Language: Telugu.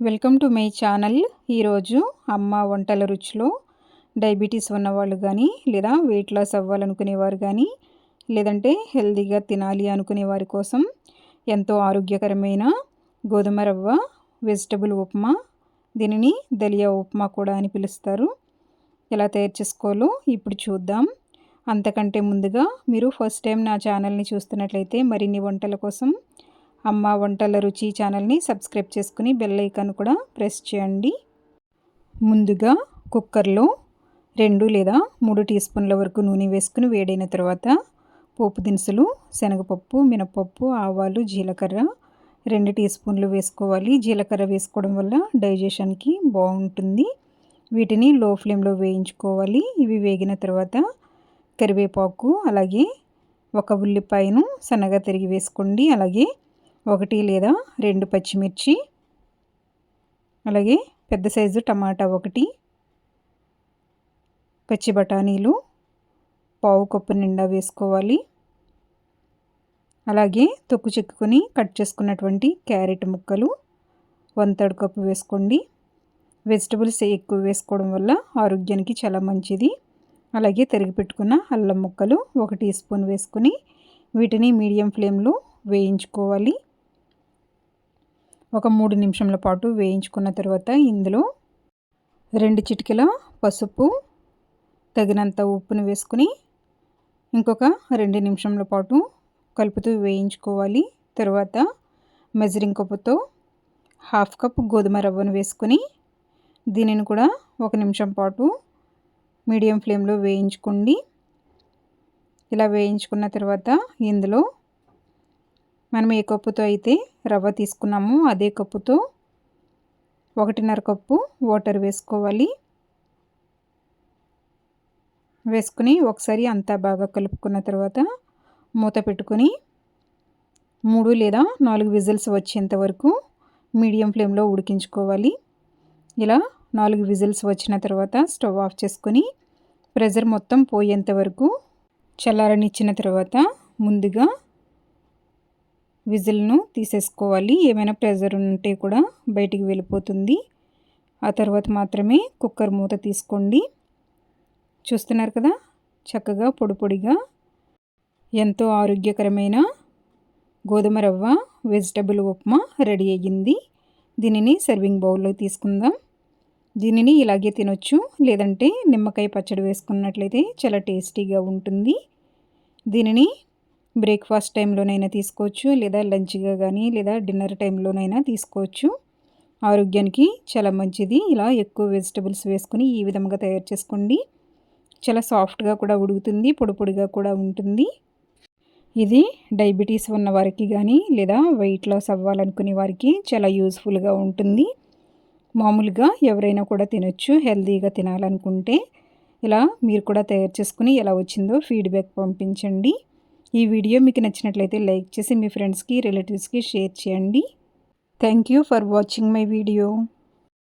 Welcome to my channel. ఈరోజు అమ్మ వంటల రుచిలో డయాబెటీస్ ఉన్నవాళ్ళు కానీ లేదా వెయిట్ లాస్ అవ్వాలనుకునేవారు కానీ లేదంటే హెల్తీగా తినాలి అనుకునే వారి కోసం ఎంతో ఆరోగ్యకరమైన గోధుమ రవ్వ వెజిటబుల్ ఉప్మా దీనిని దలియా ఉప్మా కూడా అని పిలుస్తారు. ఎలా తయారు చేసుకోవాలో ఇప్పుడు చూద్దాం. అంతకంటే ముందుగా మీరు ఫస్ట్ టైం నా ఛానల్ని చూస్తున్నట్లయితే మరిన్ని వంటల కోసం అమ్మ వంటల రుచి ఛానల్ని సబ్స్క్రైబ్ చేసుకుని బెల్ ఐకాన్ కూడా ప్రెస్ చేయండి. ముందుగా కుక్కర్లో రెండు లేదా మూడు టీ స్పూన్ల వరకు నూనె వేసుకుని వేడైన తర్వాత పోపు దినుసులు శనగపప్పు మినపప్పు ఆవాలు జీలకర్ర రెండు టీ స్పూన్లు వేసుకోవాలి. జీలకర్ర వేసుకోవడం వల్ల డైజెషన్కి బాగుంటుంది. వీటిని లో ఫ్లేమ్లో వేయించుకోవాలి. ఇవి వేగిన తర్వాత కరివేపాకు అలాగే ఒక ఉల్లిపాయను సన్నగా తిరిగి వేసుకోండి. అలాగే ఒకటి లేదా రెండు పచ్చిమిర్చి అలాగే పెద్ద సైజు టమాటా ఒకటి పచ్చి బఠానీలు పావు కప్పు నిండా వేసుకోవాలి. అలాగే తొక్కు చెక్కుని కట్ చేసుకున్నటువంటి క్యారెట్ ముక్కలు వన్ థర్డ్ కప్పు వేసుకోండి. వెజిటబుల్స్ ఎక్కువ వేసుకోవడం వల్ల ఆరోగ్యానికి చాలా మంచిది. అలాగే తరిగి పెట్టుకున్న అల్లం ముక్కలు ఒక టీ స్పూన్ వేసుకుని వీటిని మీడియం ఫ్లేమ్లో వేయించుకోవాలి. ఒక మూడు నిమిషంల పాటు వేయించుకున్న తర్వాత ఇందులో రెండు చిటికెల పసుపు తగినంత ఉప్పును వేసుకుని ఇంకొక రెండు నిమిషంల పాటు కలుపుతూ వేయించుకోవాలి. తర్వాత మెజరింగ్ కప్పుతో హాఫ్ కప్ గోధుమ రవ్వను వేసుకొని దీనిని కూడా ఒక నిమిషం పాటు మీడియం ఫ్లేమ్లో వేయించుకోండి. ఇలా వేయించుకున్న తర్వాత ఇందులో మనం ఏ కప్పుతో అయితే రవ్వ తీసుకున్నామో అదే కప్పుతో ఒకటిన్నర కప్పు వాటర్ వేసుకోవాలి. వేసుకుని ఒకసారి అంతా బాగా కలుపుకున్న తర్వాత మూత పెట్టుకొని మూడు లేదా నాలుగు విజిల్స్ వచ్చేంత వరకు మీడియం ఫ్లేమ్లో ఉడికించుకోవాలి. ఇలా నాలుగు విజిల్స్ వచ్చిన తర్వాత స్టవ్ ఆఫ్ చేసుకొని ప్రెజర్ మొత్తం పోయేంత వరకు చల్లారనిచ్చిన తర్వాత ముందుగా విజిల్ను తీసేసుకోవాలి. ఏమైనా ప్రెజర్ ఉంటే కూడా బయటికి వెళ్ళిపోతుంది. ఆ తర్వాత మాత్రమే కుక్కర్ మూత తీసుకోండి. చూస్తున్నారు కదా? చక్కగా పొడి పొడిగా ఎంతో ఆరోగ్యకరమైన గోధుమ రవ్వ వెజిటబుల్ ఉప్మా రెడీ అయ్యింది. దీనిని సర్వింగ్ బౌల్లో తీసుకుందాం. దీనిని ఇలాగే తినొచ్చు. లేదంటే నిమ్మకాయ పచ్చడి వేసుకున్నట్లయితే చాలా టేస్టీగా ఉంటుంది. దీనిని బ్రేక్ఫాస్ట్ టైంలోనైనా తీసుకోవచ్చు లేదా లంచ్గా కానీ లేదా డిన్నర్ టైంలోనైనా తీసుకోవచ్చు. ఆరోగ్యానికి చాలా మంచిది. ఇలా ఎక్కువ వెజిటబుల్స్ వేసుకుని ఈ విధంగా తయారు చేసుకోండి. చాలా సాఫ్ట్గా కూడా ఉడుకుతుంది పొడి పొడిగా కూడా ఉంటుంది. ఇది డయాబెటీస్ ఉన్న వారికి కానీ లేదా వెయిట్ లాస్ అవ్వాలనుకునే వారికి చాలా యూస్ఫుల్గా ఉంటుంది. మామూలుగా ఎవరైనా కూడా తినొచ్చు హెల్తీగా తినాలనుకుంటే. ఇలా మీరు కూడా తయారు చేసుకుని ఎలా వచ్చిందో ఫీడ్బ్యాక్ పంపించండి. ఈ వీడియో మీకు నచ్చినట్లయితే లైక్ చేసి మీ ఫ్రెండ్స్కి రిలేటివ్స్కి షేర్ చేయండి. Thank you for watching my video